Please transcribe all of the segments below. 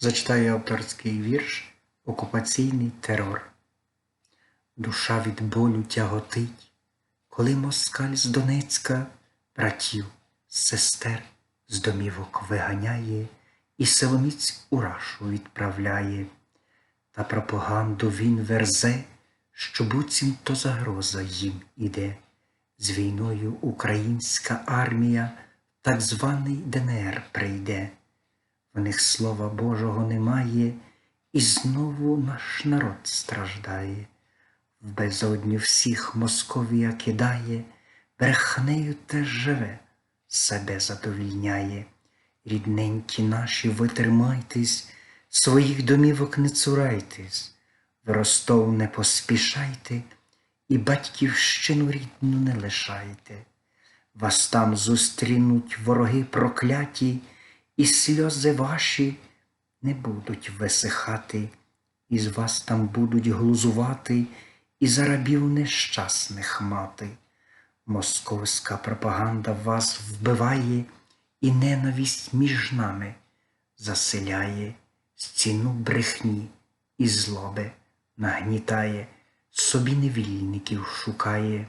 Зачитаю авторський вірш Окупаційний терор. Душа від болю тяготить, коли москаль з Донецька братів, сестер з домівок виганяє і силоміць у рашу відправляє, та пропаганду він верзе, що буцімто загроза їм іде. З війною українська армія, так званий ДНР прийде. В них слова Божого немає, і знову наш народ страждає. В безодню всіх Московія кидає, брехнею теж живе, себе задовільняє. Рідненькі наші, витримайтесь, своїх домівок не цурайтесь, в Ростов не поспішайте і батьківщину рідну не лишайте. Вас там зустрінуть вороги прокляті, і сльози ваші не будуть висихати, і з вас там будуть глузувати, і за рабів нещасних мати. Московська пропаганда вас вбиває, і ненависть між нами заселяє, стіну брехні і злоби нагнітає, собі невільників шукає.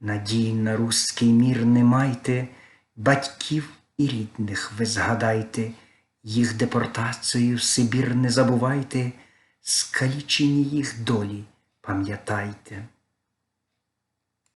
Надій на руський мір не майте, батьків і рідних ви згадайте, їх депортацію в Сибір не забувайте, скалічені їх долі пам'ятайте.